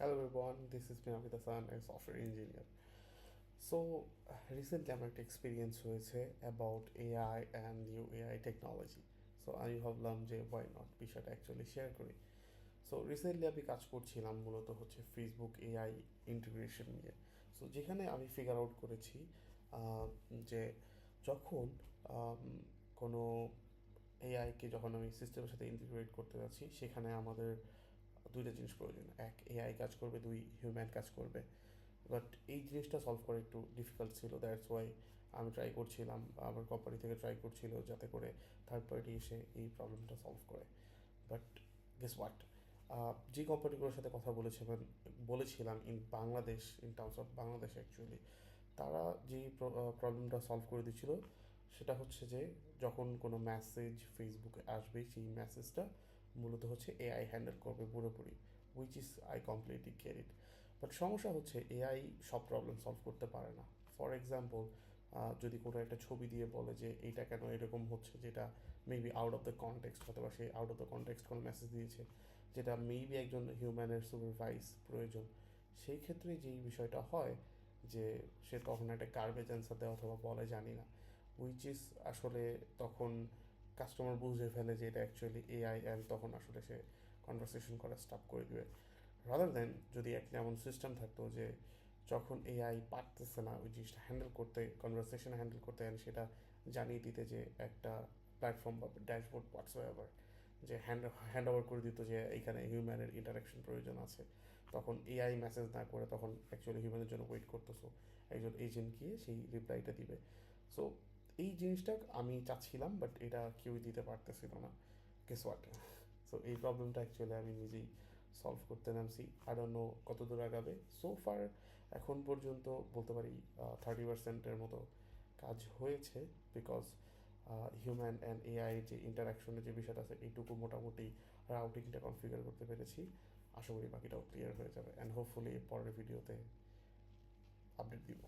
Hello everyone, this is me Amita Hassan, a software engineer. So recently আমার একটা experience হয়েছে about AI and new AI technology so আমি ভাবলাম যে why not বিষয়টা actually share করি। সো রিসেন্টলি আমি কাজ করছিলাম মূলত হচ্ছে ফেসবুক এআই ইন্টিগ্রেশন নিয়ে। সো যেখানে আমি ফিগার আউট করেছি যে যখন কোনো এআইকে যখন আমি সিস্টেমের সাথে ইন্টিগ্রেট করতে যাচ্ছি সেখানে আমাদের দুইটা জিনিস প্রয়োজন। এক এআই কাজ করবে, দুই হিউম্যান কাজ করবে। বাট এই জিনিসটা সলভ করা একটু ডিফিকাল্ট ছিল। দ্যাটস ওয়াই আমি ট্রাই করছিলাম, আমার কোম্পানি থেকে ট্রাই করছিল যাতে করে থার্ড পার্টি এসে এই প্রবলেমটা সলভ করে। বাট গেস হোয়াট যে কোম্পানিগুলোর সাথে কথা বলেছিলাম বলেছিলাম in Bangladesh in terms of Bangladesh actually তারা যেই প্রবলেমটা সলভ করে দিচ্ছিল সেটা হচ্ছে যে যখন কোনো মেসেজ ফেসবুকে আসবে, সেই মেসেজটা মূলত হচ্ছে এআই হ্যান্ডেল করবে পুরোপুরি which is I completely carried but সমস্যা হচ্ছে এআই সব প্রবলেম সলভ করতে পারে না। ফর এক্সাম্পল যদি কোনো একটা ছবি দিয়ে বলে যে এইটা কেন এরকম হচ্ছে, যেটা maybe out of the context অথবা সে আউট অফ দ্য কনটেক্সট কোনো মেসেজ দিয়েছে, যেটা মেবি একজন হিউম্যানের সুপারভাইজ প্রয়োজন, সেই ক্ষেত্রে যেই বিষয়টা হয় যে সে তখন একটা গার্বেজ অ্যান্সার দেয় অথবা বলে জানি না উইচ ইজ আসলে তখন কাস্টমার বুঝে ফেলে যে এটা অ্যাকচুয়ালি এআই অ্যান্ড তখন আসলে সে কনভারসেশন করা স্টপ করে দিবে। রাদার দেন যদি একটা এমন সিস্টেম থাকতো যে যখন এআই পারতেছে না, ওই জিনিসটা হ্যান্ডেল করতে কনভারসেশন হ্যান্ডেল করতে and সেটা জানিয়ে দিতে যে একটা প্ল্যাটফর্ম বা ড্যাশবোর্ড হোয়াটসঅ্যাভার যে হ্যান্ড হ্যান্ড ওভার করে দিত যে এইখানে হিউম্যানের ইন্টারাকশন প্রয়োজন আছে, তখন এআই মেসেজ না করে তখন অ্যাকচুয়ালি হিউম্যানের জন্য ওয়েট করতেছো একজন এজেন্ট গিয়ে সেই রিপ্লাইটা দিবে। সো এই জিনিসটা আমি চাচ্ছিলাম বাট এটা কেউই দিতে পারতেছিল না। গেস হোয়াট সো এই প্রবলেমটা অ্যাকচুয়ালি আমি নিজেই সলভ করতে নামছি। আই ডোন্ট নো কত দূর আগাবে। সো ফার এখন পর্যন্ত বলতে পারি থার্টি পার্সেন্টের মতো কাজ হয়েছে বিকজ হিউম্যান অ্যান্ড এআই যে ইন্টারাকশনের যে বিষয়টা আছে, এইটুকু মোটামুটি রাউটিংটা কনফিগার করতে পেরেছি। আশা করি বাকিটাও ক্লিয়ার হয়ে যাবে। অ্যান্ড হোপফুলি পরের ভিডিওতে আপডেট দিব।